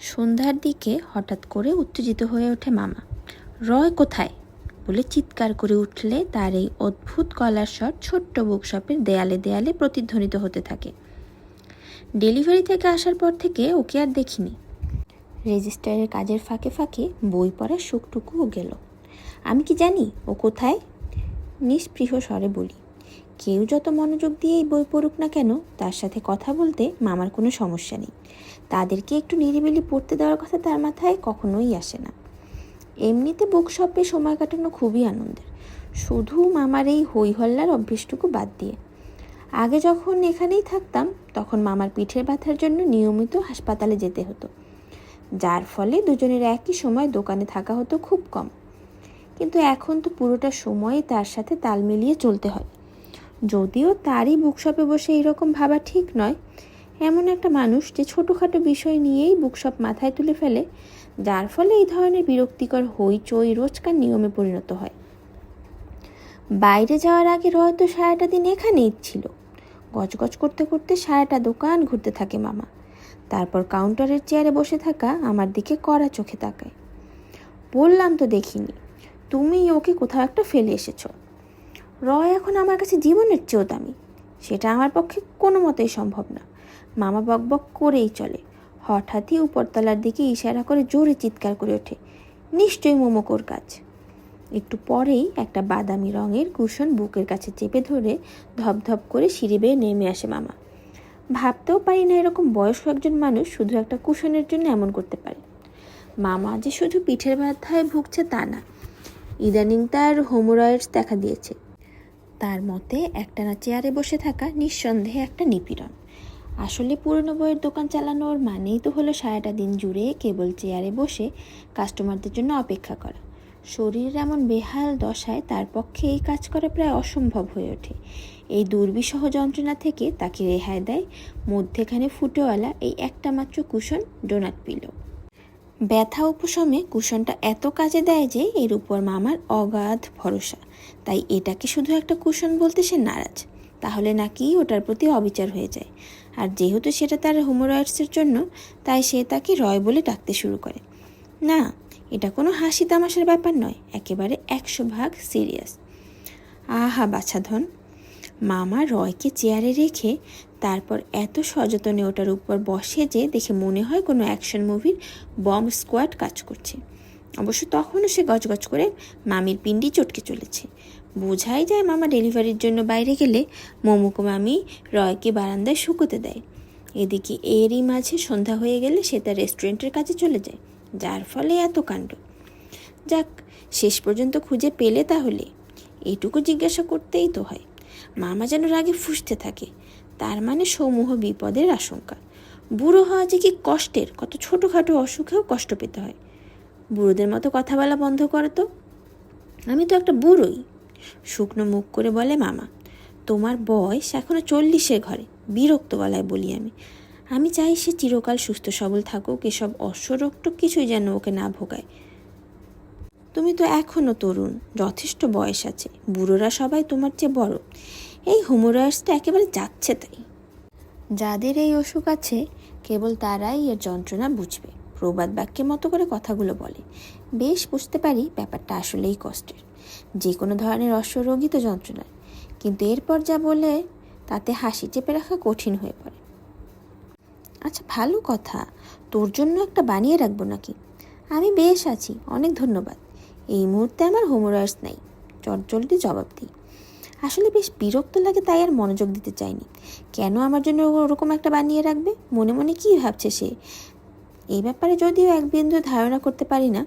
সন্ধ্যার দিকে হঠাৎ করে উত্তেজিত হয়ে ওঠে মামা। রয় কোথায়? বলে চিৎকার করে উঠলে তার এই অদ্ভুত গলার স্বর ছোট্ট বুকশপের দেয়ালে দেয়ালে প্রতিধ্বনিত হতে থাকে। ডেলিভারি থেকে আসার পর থেকে ওকে আর দেখিনি। রেজিস্টারের কাজের ফাঁকে ফাঁকে বই পড়ার সুখটুকুও গেল। আমি কি জানি ও কোথায়? নিষ্পৃহ স্বরে বলি, কেউ যত মনোযোগ দিয়ে এই বই পড়ুক না কেন, তার সাথে কথা বলতে মামার কোনো সমস্যা নেই। তাদেরকে একটু নিরিবিলি পড়তে দেওয়ার কথা তার মাথায় কখনোই আসে না। এমনিতে বুক শপে সময় কাটানো খুবই আনন্দের। শুধু মামার এই হই হল্লার অভ্যেসটুকু বাদ দিয়ে। আগে যখন এখানেই থাকতাম, তখন মামার পিঠের ব্যথার জন্য নিয়মিত হাসপাতালে যেতে হতো। যার ফলে দুজনের একই সময় দোকানে থাকা হতো খুব কম। কিন্তু এখন তো পুরোটা সময়ই তার সাথে তাল মিলিয়ে চলতে হয়। যদিও তারই বুকশপে বসে এইরকম ভাবা ঠিক নয় এমন একটা মানুষ যে ছোটোখাটো বিষয় নিয়েই বুকশপ মাথায় তুলে ফেলে, যার ফলে এই ধরনের বিরক্তিকর হইচই রোজকার নিয়মে পরিণত হয়। বাইরে যাওয়ার আগে হয়তো সারাটা দিন এখানেই ছিল। গজগজ করতে করতে সারাটা দোকান ঘুরতে থাকে মামা। তারপর কাউন্টারের চেয়ারে বসে থাকা আমার দিকে কড়া চোখে তাকায়। বললাম তো দেখিনি, তুমি ওকে কোথাও একটা ফেলে এসেছ। রয় এখন আমার কাছে জীবনের চেয়েও দামি, সেটা আমার পক্ষে কোনো মতেই সম্ভব না। মামা বকবক করেই চলে। হঠাৎই উপরতলার দিকে ইশারা করে জোরে চিৎকার করে ওঠে। নিশ্চয়ই মোমোকোর কাজ একটু পরেই একটা বাদামি রঙের কুশন বুকের কাছে চেপে ধরে ধপধপ করে সিঁড়ি বেয়ে নেমে আসে মামা। ভাবতেও পারি না এরকম বয়স্ক একজন মানুষ শুধু একটা কুশনের জন্য এমন করতে পারে। মামা যে শুধু পিঠের ব্যথায় ভুগছে তা না, ইদানিং তার হোমোরয়েডস দেখা দিয়েছে। তার মতে একটানা চেয়ারে বসে থাকা নিঃসন্দেহে একটা নিপীড়ন। আসলে পুরনো বইয়ের দোকান চালানোর মানেই তো হলো সারাটা দিন জুড়ে কেবল চেয়ারে বসে কাস্টমারদের জন্য অপেক্ষা করা। শরীরের এমন বেহাল দশায় তার পক্ষে এই কাজ করা প্রায় অসম্ভব হয়ে ওঠে। এই দুর্বিষহ যন্ত্রণা থেকে তাকে রেহাই দেয় মধ্যেখানে ফুটোওয়ালা এই একটা মাত্র কুশন ডোনাট পিলো। ব্যথা উপশমে কুশনটা এত কাজে দেয় যে এর উপর মামার অগাধ ভরসা। তাই এটাকে শুধু একটা কুশন বলতে সে নারাজ। তাহলে নাকি ওটার প্রতি অবিচার হয়ে যায়। আর যেহেতু সেটা তার হোমোরয়েডসের জন্য, তাই সে তাকে রয় বলে ডাকতে শুরু করে। না, এটা কোনো হাসি তামাশার ব্যাপার নয়, একেবারে একশো ভাগ সিরিয়াস। আহা বাছাধন মামা রয়কে চেয়ারে রেখে তারপর এত সযতনে ওটার উপর বসে যে দেখে মনে হয় কোনো অ্যাকশন মুভির বম্ব স্কোয়াড কাজ করছে। অবশ্য তখনও সে গজগজ করে মামির পিন্ডি চটকে চলেছে। বোঝাই যায় মামা ডেলিভারির জন্য বাইরে গেলে মোমোকো মামি রয়কে বারান্দায় শুকোতে দেয়। এদিকে এরই মাঝে সন্ধ্যা হয়ে গেলে সে তার রেস্টুরেন্টের কাছে চলে যায়, যার ফলে এত কাণ্ড। যাক, শেষ পর্যন্ত খুঁজে পেলে তাহলে। এটুকু জিজ্ঞাসা করতেই তো হয়, মামা যেন রাগে ফুসতে থাকে। তার মানে সমূহ বিপদের আশঙ্কা। বুড়ো হওয়া যে কি কষ্টের, কত ছোটোখাটো অসুখেও কষ্ট পেতে হয়। বুড়োদের মতো কথা বলা বন্ধ করো তো। আমি তো একটা বুড়োই শুকনো মুখ করে বলে, মামা, তোমার বয়স এখনও চল্লিশের ঘরে বিরক্ত গলায় বলি আমি। আমি চাই সে চিরকাল সুস্থ সবল থাকুক, এসব অশ্বরোগটোক কিছুই যেন ওকে না ভোগায়। তুমি তো এখনও তরুণ, যথেষ্ট বয়স আছে, বুড়োরা সবাই তোমার চেয়ে বড়। এই হোমোরয়েডসটা একেবারে যাচ্ছে তাই। যাদের এই অসুখ আছে, কেবল তারাই এর যন্ত্রণা বুঝবে। প্রবাদ বাক্যের মতো করে কথাগুলো বলে। বেশ, বুঝতে পারি, ব্যাপারটা আসলেই কষ্টের। যে কোনো ধরনের অশ্বরোগী তো যন্ত্রণায়। কিন্তু এরপর যা বলে, তাতে হাসি চেপে রাখা কঠিন হয়ে পড়ে। আচ্ছা ভালো কথা। তোর জন্য একটা বানিয়ে রাখব নাকি? আমি বেশ আছি, অনেক ধন্যবাদ। এই মুহূর্তে আমার হোমোরয়েডস নাই। চটজলদি জবাব দিই। আসলে বেশ বিরক্ত লাগে তাই আর মনোযোগ দিতে চাইনি। কেন আমার জন্য ওরকম একটা বানিয়ে রাখবে? মনে মনে কী ভাবছে সে? এই ব্যাপারে যদিও এক বিন্দু ধারণা করতে পারি না।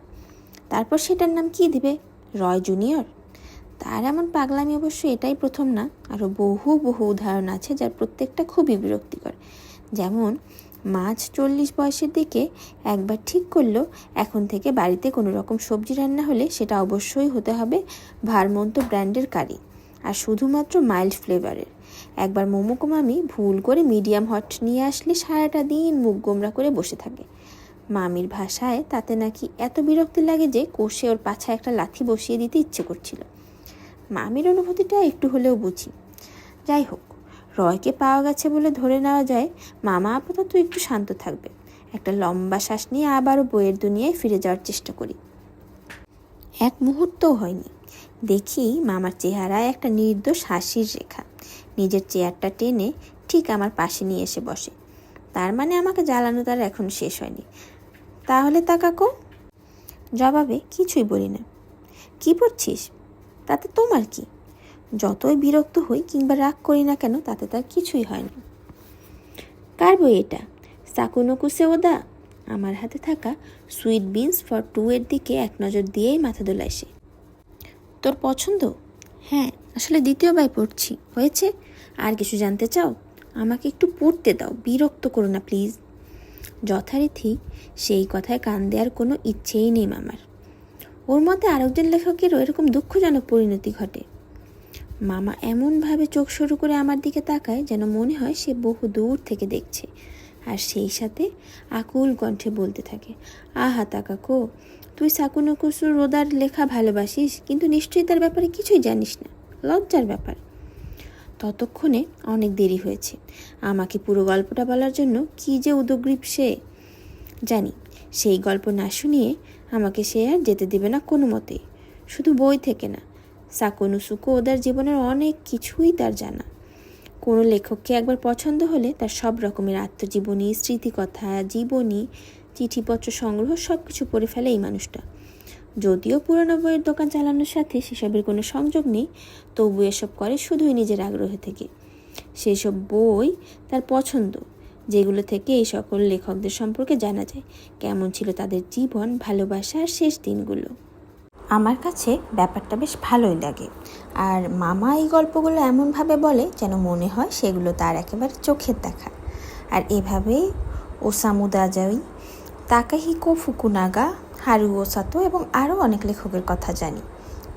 তারপর সেটার নাম কি দিবে? Roy junior. তার এমন পাগলামি অবশ্য এটাই প্রথম না আরও বহু বহু উদাহরণ আছে যার প্রত্যেকটা খুবই বিরক্তিকর। যেমন মাঝ চল্লিশ বয়সের দিকে একবার ঠিক করল, এখন থেকে বাড়িতে কোনো রকম সবজি রান্না হলে সেটা অবশ্যই হতে হবে ভারমন্ত ব্র্যান্ডের কারি, আর শুধুমাত্র মাইল্ড ফ্লেভারের। একবার মোমোকো মামি ভুল করে মিডিয়াম হট নিয়ে আসলে সারাটা দিন মুখ গোমরা করে বসে থাকে। মামির ভাষায় তাতে নাকি এত বিরক্তি লাগে যে কষে ওর পাছায় একটা লাথি বসিয়ে দিতে ইচ্ছে করছিল। মামির অনুভূতিটা একটু হলেও বুঝি। যাই হোক, রয়কে পাওয়া গেছে বলে ধরে নেওয়া যায়, মামা আপাতত একটু শান্ত থাকবে। একটা লম্বা শ্বাস নিয়ে আবারও বইয়ের দুনিয়ায় ফিরে যাওয়ার চেষ্টা করি। এক মুহূর্তও হয়নি। দেখি মামার চেহারায় একটা নির্দোষ হাসির রেখা। নিজের চেয়ারটা টেনে ঠিক আমার পাশে নিয়ে এসে বসে। তার মানে আমাকে জ্বালানো তার এখন শেষ হয়নি। তাহলে তা কাকু? জবাবে কিছুই বলি না। কি পড়ছিস তাতে তোমার কি? যতই বিরক্ত হই কিংবা রাগ করি না কেন, তাতে তার কিছুই হয় না। কার বই এটা? সাকুনকুসে ওদা? আমার হাতে থাকা সুইট বিনস ফর টু এর দিকে এক নজর দিয়েই মাথা দোলায় সে তোর পছন্দ? হ্যাঁ আসলে দ্বিতীয়বার পড়ছি। হয়েছে? আর কিছু জানতে চাও? আমাকে একটু পড়তে দাও। বিরক্ত করো না, প্লিজ। যথারীতি সেই কথায় কান দেওয়ার কোনো ইচ্ছেই নেই মামার। ওর মতে আরেকজন লেখকেরও এরকম দুঃখজনক পরিণতি ঘটে। মামা এমনভাবে চোখ শুরু করে আমার দিকে তাকায় যেন মনে হয় সে বহু দূর থেকে দেখছে। আর সেই সাথে আকুল কণ্ঠে বলতে থাকে, আহা তাকাকো, তুই সাকুনকুসুর রোদার লেখা ভালোবাসিস, কিন্তু নিশ্চয়ই তার ব্যাপারে কিছুই জানিস না। লজ্জার ব্যাপার। ততক্ষণে অনেক দেরি হয়েছে। আমাকে পুরো গল্পটা বলার জন্য কী যে উদগ্রীব সে? জানি, সেই গল্প না শুনিয়ে আমাকে সে আর যেতে দেবে না কোনো মতেই শুধু বই থেকে না সাকুনুসুকো ওদের জীবনের অনেক কিছুই তার জানা। কোনো লেখককে একবার পছন্দ হলে তার সব রকমের আত্মজীবনী, স্মৃতিকথা, জীবনী, চিঠিপত্র সংগ্রহ সব কিছু পড়ে ফেলে এই মানুষটা। যদিও পুরনো বইয়ের দোকান চালানোর সাথে সেসবের কোনো সংযোগ নেই, তবু এসব করে শুধুই নিজের আগ্রহ থেকে। সেসব বই তার পছন্দ, যেগুলো থেকে এই সকল লেখকদের সম্পর্কে জানা যায়, কেমন ছিল তাদের জীবন ভালোবাসা আর শেষ দিনগুলো। আমার কাছে ব্যাপারটা বেশ ভালোই লাগে, আর মামা এই গল্পগুলো এমনভাবে বলে যেন মনে হয় সেগুলো তার একেবারে চোখের দেখা। আর এভাবেই ওসামু দাজাই তাকাহিকো ফুকুনাগা হারু ওসাতো এবং আরও অনেক লেখকের কথা জানি।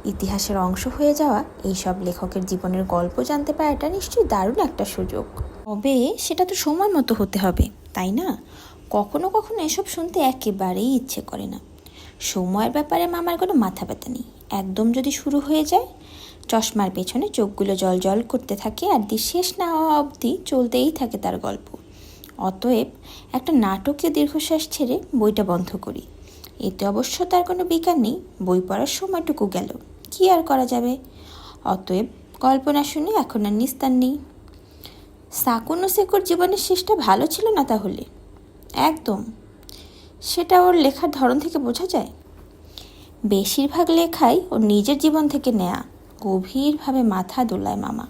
ইতিহাসের অংশ হয়ে যাওয়া এইসব লেখকের জীবনের গল্প জানতে পারাটা নিশ্চয়ই দারুণ একটা সুযোগ। তবে সেটা তো সময় মতো হতে হবে, তাই না? কখনো কখনো এসব শুনতে একেবারেই ইচ্ছে করে না। সময়ের ব্যাপারে মামার কোনো মাথা ব্যথা নেই। একদম যদি শুরু হয়ে যায়, চশমার পেছনে চোখগুলো জল জল করতে থাকে আর দি শেষ না হওয়া অবধি চলতেই থাকে তার গল্প। অতএব একটা নাটকীয় দীর্ঘশ্বাস ছেড়ে বইটা বন্ধ করি। এতে অবশ্য তার কোনো বিকার নেই। বই পড়ার সময়টুকু গেল। কি আর করা যাবে? অতএব গল্প না শুনে এখন আর নিস্তার নেই। সাকুন ও শেখর জীবনের শেষটা ভালো ছিল না তাহলে? একদম। সেটা ওর লেখার ধরন থেকে বোঝা যায়? বেশিরভাগ লেখাই ওর নিজের জীবন থেকে নেয়া। গভীরভাবে মাথা দোলায় মামা।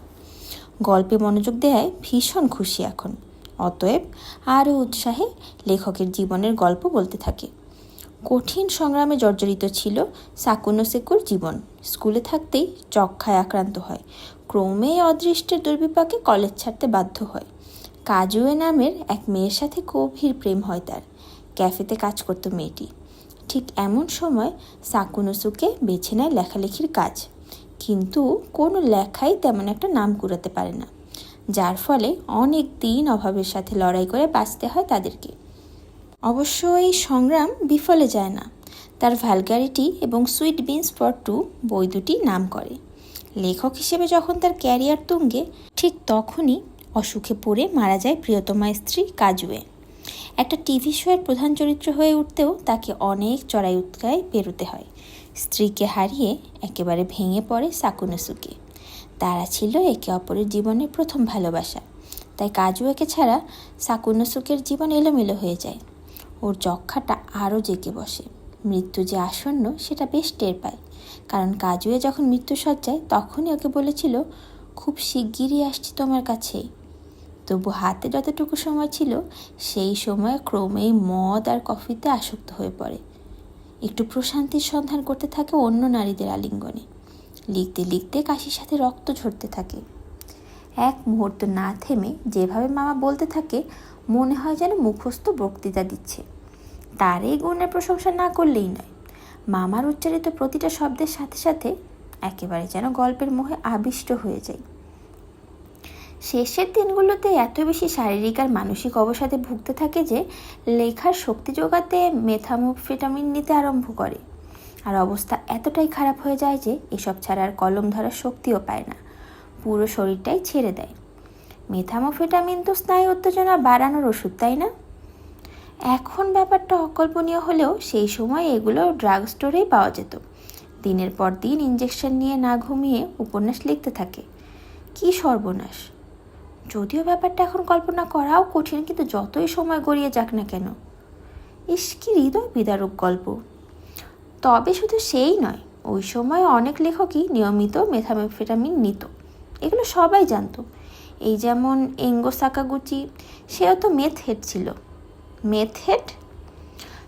গল্পে মনোযোগ দেয় ভীষণ খুশি এখন। অতএব আরও উৎসাহে লেখকের জীবনের গল্প বলতে থাকে। কঠিন সংগ্রামে জর্জরিত ছিল সাকুনো সেকুর জীবন। স্কুলে থাকতেই যক্ষায় আক্রান্ত হয়। ক্রমে অদৃষ্টের দুর্বিপাকে কলেজ ছাড়তে বাধ্য হয়। কাজুয়ে নামের এক মেয়ের সাথে গভীর প্রেম হয় তার। ক্যাফেতে কাজ করতো মেয়েটি। ঠিক এমন সময় সাকুনোসুকে বেছে নেয় লেখালেখির কাজ। কিন্তু কোনো লেখাই তেমন একটা নাম কুড়াতে পারে না, যার ফলে অনেক দিন অভাবের সাথে লড়াই করে বাঁচতে হয় তাদেরকে। অবশ্য এই সংগ্রাম বিফলে যায় না। তার ভ্যালগারিটি এবং সুইট বিনস ফর টু বই দুটি নাম করে লেখক হিসেবে যখন তার ক্যারিয়ার তুঙ্গে, ঠিক তখনই অসুখে পড়ে মারা যায় প্রিয়তমা স্ত্রী কাজুয়ে। একটা টিভি শোয়ের প্রধান চরিত্র হয়ে উঠতেও তাকে অনেক চড়াই উৎকায় পেরোতে হয়। স্ত্রীকে হারিয়ে একেবারে ভেঙে পড়ে সাকুনসুকে। তারা ছিল একে অপরের জীবনের প্রথম ভালোবাসা। তাই কাজুয়েকে ছাড়া সাকুনসুকের জীবন এলোমেলো হয়ে যায়। ওর যক্ষাটা আরও জেগে বসে। মৃত্যু যে আসন্ন, সেটা বেশ টের পায়। কারণ কাজুয়ে যখন মৃত্যুসজ্জায় তখনই ওকে বলেছিল, খুব শিগগিরই আসছি তোমার কাছে। তবু হাতে যতটুকু সময় ছিল, সেই সময় ক্রমেই মদ আর কফিতে আসক্ত হয়ে পড়ে। একটু প্রশান্তির সন্ধান করতে থাকে অন্য নারীদের আলিঙ্গনে। লিখতে লিখতে কাশির সাথে রক্ত ঝরতে থাকে। এক মুহূর্ত না থেমে যেভাবে মামা বলতে থাকে, মনে হয় যেন মুখস্থ বক্তৃতা দিচ্ছে। তার এই গুণের প্রশংসা না করলেই নয়। মামার উচ্চারিত প্রতিটা শব্দের সাথে সাথে একেবারে যেন গল্পের মোহে আবিষ্ট হয়ে যায়। শেষের দিনগুলোতে এত বেশি শারীরিক আর মানসিক অবসাদে ভুগতে থাকে যে লেখার শক্তি যোগাতে মেথামোফেটামিন নিতে আরম্ভ করে। আর অবস্থা এতটাই খারাপ হয়ে যায় যে এসব ছাড়া আর কলম ধরার শক্তিও পায় না। পুরো শরীরটাই ছেড়ে দেয়। মেথামোফেটামিন তো স্নায়ু উত্তেজনা বাড়ানোর ওষুধ, তাই না? এখন ব্যাপারটা অকল্পনীয় হলেও সেই সময় এগুলো ড্রাগ স্টোরেই পাওয়া যেত। দিনের পর দিন ইঞ্জেকশন নিয়ে না ঘুমিয়ে উপন্যাস লিখতে থাকে। কি সর্বনাশ! যদিও ব্যাপারটা এখন কল্পনা করাও কঠিন, কিন্তু যতই সময় গড়িয়ে যাক না কেন। ইস, কি হৃদয় বিদারক গল্প। তবে শুধু সেই নয়, ওই সময় অনেক লেখকই নিয়মিত মেথামেফেটামিন নিত। এগুলো সবাই জানতো। এই যেমন এঙ্গো সাকাগুচি, সেও তো মেথ হেড ছিল। মেথ হেড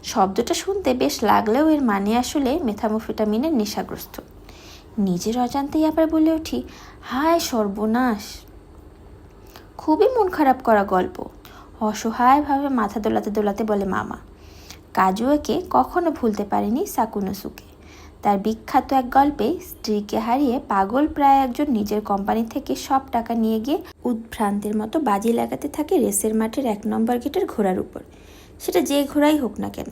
শব্দটা শুনতে বেশ লাগলেও এর মানে আসলে মেথামোফেটামিনের নেশাগ্রস্ত। নিজের অজান্তেই আবার বলে উঠি, হায় সর্বনাশ! খুবই মন খারাপ করা গল্প। অসহায়ভাবে মাথা দোলাতে দোলাতে বলে মামা কাজুয়াকে কখনো ভুলতে পারেনি সাকুনোসুকে। তার বিখ্যাত এক গল্পে স্ত্রীকে হারিয়ে পাগল প্রায় একজন নিজের কোম্পানি থেকে সব টাকা নিয়ে গিয়ে উদ্ভ্রান্তের মতো বাজি লাগাতে থাকে রেসের মাঠের এক নম্বর গেটের ঘোড়ার উপর। সেটা যে ঘোড়াই হোক না কেন,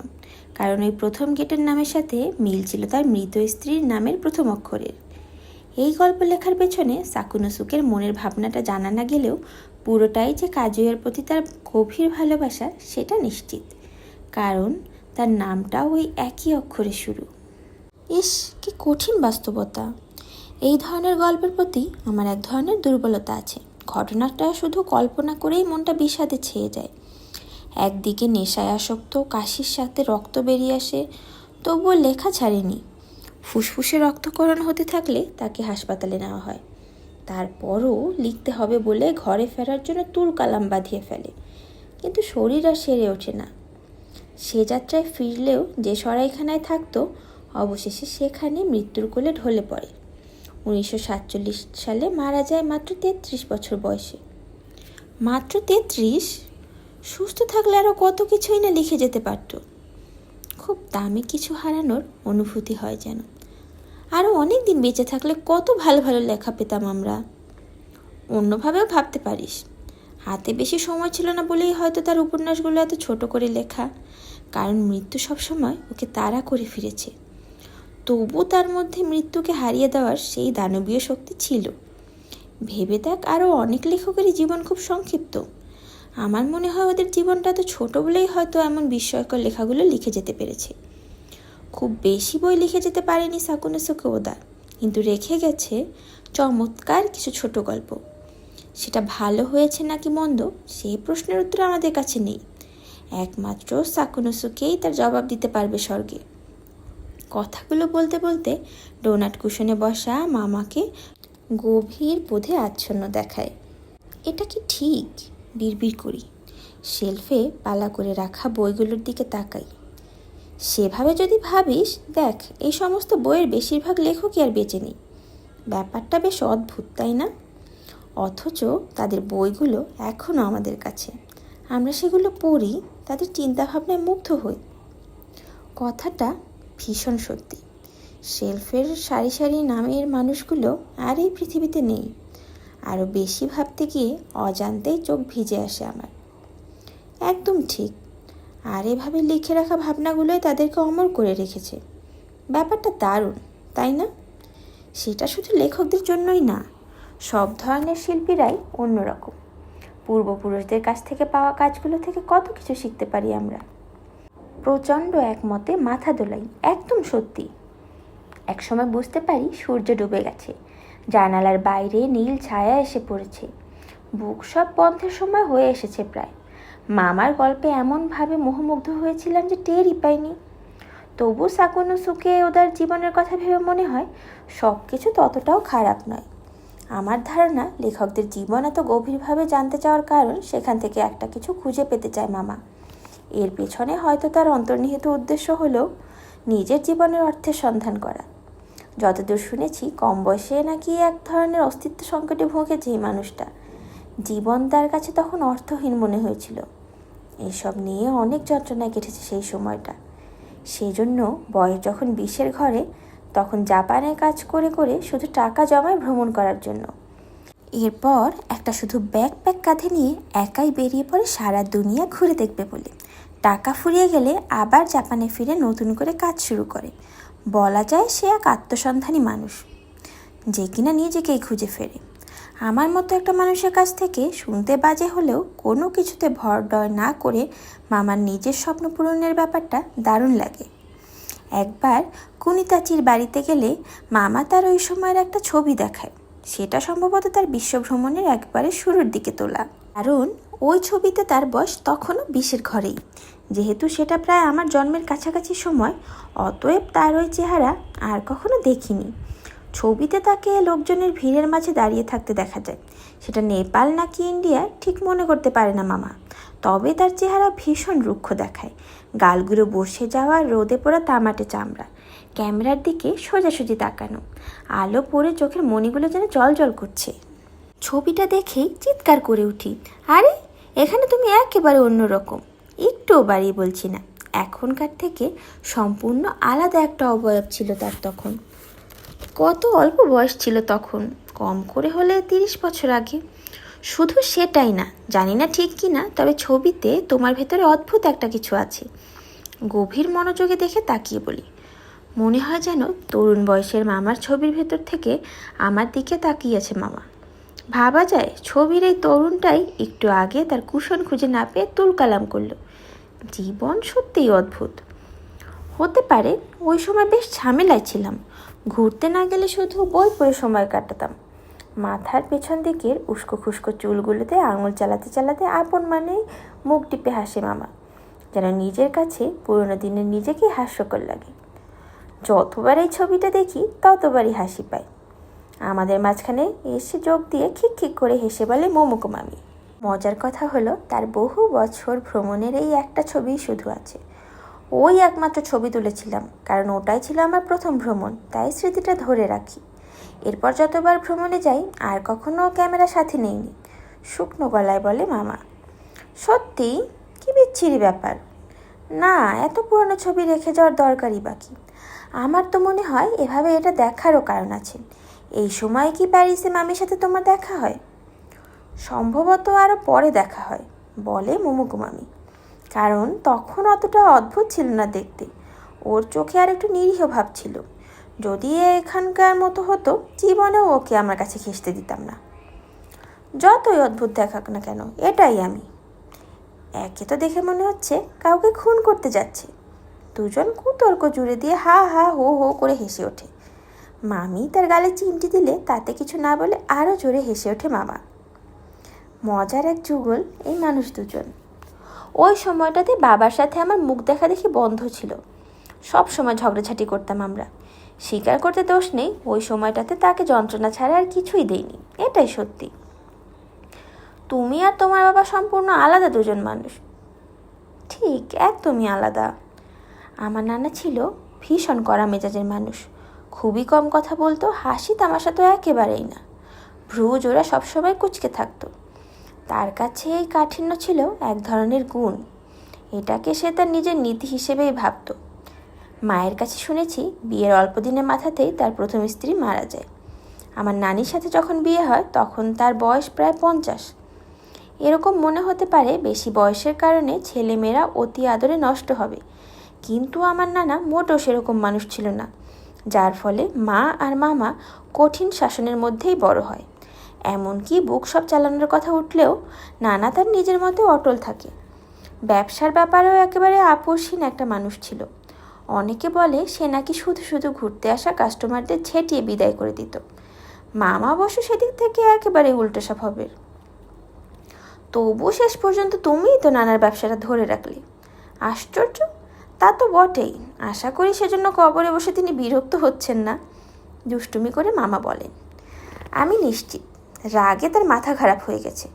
কারণ ওই প্রথম গেটের নামের সাথে মিল ছিল তার মৃত স্ত্রীর নামের প্রথম অক্ষরের। এই গল্প লেখার পেছনে সাকুনোসুকের মনের ভাবনাটা জানা না গেলেও পুরোটাই যে কাজুয়ের প্রতি তার গভীর ভালোবাসা, সেটা নিশ্চিত। কারণ তার নামটাও ওই একই অক্ষরে শুরু। ইস, কি কঠিন বাস্তবতা। এই ধরনের গল্পের প্রতি আমার এক ধরনের দুর্বলতা আছে। ঘটনাটা শুধু কল্পনা করেই মনটা বিষাদে ছেয়ে যায়। একদিকে নেশায় আসক্ত, কাশির সাথে রক্ত বেরিয়ে আসে, তবুও লেখা ছাড়েনি। ফুসফুসে রক্তকরণ হতে থাকলে তাকে হাসপাতালে নেওয়া হয়। তারপরও লিখতে হবে বলে ঘরে ফেরার জন্য তুল কালাম বাঁধিয়ে ফেলে। কিন্তু শরীর আর সেরে ওঠে না। সে যাত্রায় ফিরলেও যে সরাইখানায় থাকতো অবশেষে সেখানে মৃত্যুর কোলে ঢলে পড়ে। উনিশশো সাতচল্লিশ সালে মারা যায় মাত্র তেত্রিশ বছর বয়সে। মাত্র তেত্রিশ? সুস্থ থাকলে আরও কত কিছুই না লিখে যেতে পারত। খুব দামি কিছু হারানোর অনুভূতি হয় যেন। আরও অনেক দিন বেঁচে থাকলে কত ভালো ভালো লেখা পেতাম আমরা। অন্যভাবেও ভাবতে পারিস। হাতে বেশি সময় ছিল না বলেই হয়তো তার উপন্যাসগুলো এত ছোট করে লেখা। কারণ মৃত্যু সবসময় ওকে তাড়া করে ফিরেছে। তবু তার মধ্যে মৃত্যুকে হারিয়ে দেওয়ার সেই দানবীয় শক্তি ছিল। ভেবে দেখ আরও অনেক লেখকেরই জীবন খুব সংক্ষিপ্ত। আমার মনে হয় ওদের জীবনটা তো ছোট বলেই হয়তো এমন বিস্ময়কর লেখাগুলো লিখে যেতে পেরেছে। খুব বেশি বই লিখে যেতে পারেনি সাকুনেসোকে ওদা কিন্তু রেখে গেছে চমৎকার কিছু ছোট গল্প। সেটা ভালো হয়েছে নাকি মন্দ, সেই প্রশ্নের উত্তর আমাদের কাছে নেই। একমাত্র সাকুনোসুকেই তার জবাব দিতে পারবে স্বর্গে। কথাগুলো বলতে বলতে ডোনাট কুশনে বসা মামাকে গভীর বোধে আচ্ছন্ন দেখায়। এটা কি ঠিক? বিড়বিড় করি। শেলফে পালা করে রাখা বইগুলোর দিকে তাকাই। সেভাবে যদি ভাবিস, দেখ, এই সমস্ত বইয়ের বেশিরভাগ লেখকই আর বেঁচে নেই। ব্যাপারটা বেশ অদ্ভুত, তাই না? অথচ তাদের বইগুলো এখনও আমাদের কাছে। আমরা সেগুলো পড়ি, তাদের চিন্তাভাবনায় মুগ্ধ হই। কথাটা ভীষণ সত্যি শেলফের সারি সারি নামের মানুষগুলো আর এই পৃথিবীতে নেই। আরও বেশি ভাবতে গিয়ে অজান্তেই চোখ ভিজে আসে আমার। একদম ঠিক। আর এভাবে লিখে রাখা ভাবনাগুলোই তাদেরকে অমর করে রেখেছে। ব্যাপারটা দারুণ, তাই না? সেটা শুধু লেখকদের জন্যই না, সব ধরনের শিল্পীরাই অন্যরকম। পূর্বপুরুষদের কাছ থেকে পাওয়া কাজগুলো থেকে কত কিছু শিখতে পারি আমরা। প্রচণ্ড একমতে মাথা দোলাই, একদম সত্যি। একসময় বুঝতে পারি সূর্য ডুবে গেছে। জানালার বাইরে নীল ছায়া এসে পড়েছে। বুক সব বন্ধের সময় হয়ে এসেছে প্রায়। মামার গল্পে এমনভাবে মোহমুগ্ধ হয়েছিলাম যে টেরই পাইনি। তবু সাকুনো সুখে ওদের জীবনের কথা ভেবে মনে হয় সব কিছু ততটাও খারাপ নয়। আমার ধারণা, লেখকদের জীবন এত গভীরভাবে জানতে চাওয়ার কারণ সেখান থেকে একটা কিছু খুঁজে পেতে চায় মামা। এর পেছনে হয়তো তার অন্তর্নিহিত উদ্দেশ্য হলো নিজের জীবনের অর্থের সন্ধান করা। যতদূর শুনেছি, কম বয়সে নাকি এক ধরনের অস্তিত্ব সংকটে ভুগেছে এই মানুষটা। জীবন তার কাছে তখন অর্থহীন মনে হয়েছিল। এসব নিয়ে অনেক যন্ত্রণায় কেটেছে সেই সময়টা। সেই জন্য বয়স যখন বিশের ঘরে, তখন জাপানে কাজ করে করে শুধু টাকা জমায় ভ্রমণ করার জন্য। এরপর একটা শুধু ব্যাকপ্যাক কাঁধে নিয়ে একাই বেরিয়ে পড়ে সারা দুনিয়া ঘুরে দেখবে বলে। টাকা ফুরিয়ে গেলে আবার জাপানে ফিরে নতুন করে কাজ শুরু করে। বলা যায় সে এক আত্মসন্ধানী মানুষ, যে কিনা নিজেকেই খুঁজে ফেরে। আমার মতো একটা মানুষের কাছ থেকে শুনতে বাজে হলেও কোনো কিছুতে ভর ডয় না করে মামার নিজের স্বপ্ন পূরণের ব্যাপারটা দারুণ লাগে। একবার কুনিতাচির বাড়িতে গেলে মামা তার ওই সময়ের একটা ছবি দেখায়। সেটা সম্ভবত তার বিশ্বভ্রমণের একবারে শুরুর দিকে তোলা। কারণ ওই ছবিতে তার বয়স তখনও বিশের ঘরেই। যেহেতু সেটা প্রায় আমার জন্মের কাছাকাছি সময়, অতএব তার ওই চেহারা আর কখনো দেখিনি। ছবিতে তাকে লোকজনের ভিড়ের মাঝে দাঁড়িয়ে থাকতে দেখা যায়। সেটা নেপাল নাকি ইন্ডিয়া ঠিক মনে করতে পারে না মামা। তবে তার চেহারা ভীষণ রুক্ষ দেখায়। গালগুলো বসে যাওয়া, রোদে পড়া তামাটে চামড়া। ক্যামেরার দিকে সোজাসুজি তাকানো। আলো পড়ে চোখের মণিগুলো যেন জল করছে। ছবিটা দেখেই চিৎকার করে উঠি। আরে, এখানে তুমি একেবারে অন্যরকম। একটুও বাড়িয়ে বলছি না। এখনকার থেকে সম্পূর্ণ আলাদা একটা অবয়ব ছিল তার তখন। কত অল্প বয়স ছিল তখন, কম করে হলে তিরিশ বছর আগে। শুধু সেটাই না, জানি না ঠিক কি না, তবে ছবিতে তোমার ভেতরে অদ্ভুত একটা কিছু আছে। গভীর মনোযোগে দেখে তাকিয়ে বলি, মনে হয় যেন তরুণ বয়সের মামার ছবির ভেতর থেকে আমার দিকে তাকিয়েছে মামা। ভাবা যায় ছবির এই তরুণটাই একটু আগে তার কুশন খুঁজে না পেয়ে তুলকালাম করল। জীবন সত্যিই অদ্ভুত। হতে পারে ওই সময় বেশ ঝামেলায় ছিলাম। ঘুরতে না গেলে শুধু বই পড়ে সময় কাটাতাম। মাথার পেছন দিকের উস্কো খুস্কো চুলগুলোতে আঙুল চালাতে চালাতে আপন মানে মুখ টিপে হাসে মামা, যেন নিজের কাছে পুরোনো দিনের নিজেকে হাস্যকর লাগে। যতবার এই ছবিটা দেখি, ততবারই হাসি পায়। আমাদের মাঝখানে এসে যোগ দিয়ে খিক খিক করে হেসে বলে মোমোকো মামি। মজার কথা হলো, তার বহু বছর ভ্রমণের এই একটা ছবি শুধু আছে। ওই একমাত্র ছবি তুলেছিলাম, কারণ ওটাই ছিল আমার প্রথম ভ্রমণ, তাই স্মৃতিটা ধরে রাখি। এরপর যতবার ভ্রমণে যাই, আর কখনো ক্যামেরা সাথে নেইনি। শুকনো গলায় বলে, মামা, সত্যি? কি বিচ্ছিরি ব্যাপার? না, এত পুরনো ছবি রেখে যাওয়ার দরকারই বাকি। আমার তো মনে হয় এভাবে এটা দেখারও কারণ আছে। এই সময় কি প্যারিসে মামির সাথে তোমার দেখা হয়? সম্ভবত আরও পরে দেখা হয়, বলে মোমোকুমামি কারণ তখন অতটা অদ্ভুত ছিল না দেখতে। ওর চোখে আর একটু নিরীহ ভাব ছিল। যদি এখানকার মতো হতো, জীবনেও ওকে আমার কাছে ঘেসতে দিতাম না। যতই অদ্ভুত দেখাক না কেন, এটাই আমি। একে তো দেখে মনে হচ্ছে কাউকে খুন করতে যাচ্ছে। দুজন কুতর্ক জুড়ে দিয়ে হা হা হো হো করে হেসে ওঠে। মামি তার গালে চিমটি দিলে তাতে কিছু না বলে আরও জোরে হেসে ওঠে মামা। মজার এক যুগল এই মানুষ দুজন। ওই সময়টাতে বাবার সাথে আমার মুখ দেখা দেখি বন্ধ ছিল। সব সময় ঝগড়াঝাটি করতাম আমরা। স্বীকার করতে দোষ নেই, ওই সময়টাতে তাকে যন্ত্রণা ছাড়া আর কিছুই দেইনি। এটাই সত্যি। তুমি আর তোমার বাবা সম্পূর্ণ আলাদা দুজন মানুষ। ঠিক একদমই আলাদা। আমার নানা ছিল ভীষণ কড়া মেজাজের মানুষ। খুবই কম কথা বলতো, হাসি তামাশা তো একেবারেই না। ভ্রু জোড়া সবসময় কুচকে থাকতো। তার কাছে এই কাঠিন্য ছিল এক ধরনের গুণ। এটাকে সে তার নিজের নীতি হিসেবেই ভাবত। মায়ের কাছে শুনেছি, বিয়ের অল্প দিনের মাথাতেই তার প্রথম স্ত্রী মারা যায়। আমার নানির সাথে যখন বিয়ে হয়, তখন তার বয়স প্রায় পঞ্চাশ। এরকম মনে হতে পারে বেশি বয়সের কারণে ছেলেমেয়েরা অতি আদরে নষ্ট হবে। কিন্তু আমার নানা মোটেও সেরকম মানুষ ছিল না, যার ফলে মা আর মামা কঠিন শাসনের মধ্যেই বড় হয়। এমনকি বুক সব চালানোর কথা উঠলেও নানা তার নিজের মতে অটল থাকে। ব্যবসার ব্যাপারেও একেবারে আপোষহীন একটা মানুষ ছিল। অনেকে বলে সে নাকি শুধু শুধু ঘুরতে আসা কাস্টমারদের ছেটিয়ে বিদায় করে দিত। মামা অবশ্য সেদিক থেকে একেবারে উল্টো স্বভাবের। তবু শেষ পর্যন্ত তুমিই তো নানার ব্যবসাটা ধরে রাখলে। আশ্চর্য? তা তো বটেই। আশা করি সেজন্য কবরে বসে তিনি বিরক্ত হচ্ছেন না, দুষ্টুমি করে মামা বলেন। আমি নিশ্চিত। রাগে তার মাথা খারাপ হয়ে গেছে।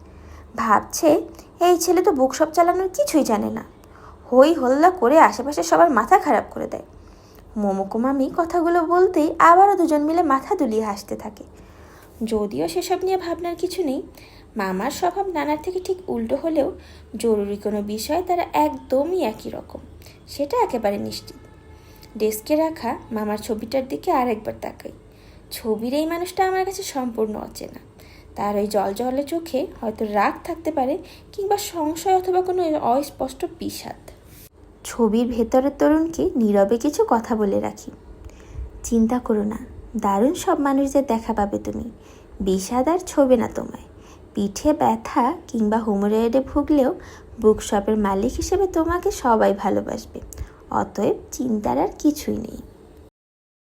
ভাবছে, এই ছেলে তো বুকশপ চালানোর কিছুই জানে না। হই হল্লা করে আশেপাশে সবার মাথা খারাপ করে দেয়। মোমোকো মামি কথাগুলো বলতেই আবারও দুজন মিলে মাথা দুলিয়ে হাসতে থাকে। যদিও সেসব নিয়ে ভাবনার কিছু নেই, মামার স্বভাব নানার থেকে ঠিক উল্টো হলেও জরুরি কোনো বিষয় তারা একদমই একই রকম, সেটা একেবারে নিশ্চিত। ডেস্কে রাখা মামার ছবিটার দিকে আরেকবার তাকাই। ছবির এই মানুষটা আমার কাছে সম্পূর্ণ অচেনা। তার ওই জল জলে চোখে হয়তো রাগ থাকতে পারে কিংবা সংশয় অথবা কোনো অস্পষ্ট বিষাদ। ছবির ভেতরের তরুণকে নীরবে কিছু কথা বলে রাখি। চিন্তা করো না, দারুণ সব মানুষদের দেখা পাবে তুমি। বিষাদ আর ছবে না তোমায়। পিঠে ব্যথা কিংবা হোমোরয়েডে ভুগলেও বুকশপের মালিক হিসেবে তোমাকে সবাই ভালোবাসবে। অতএব চিন্তার আর কিছুই নেই।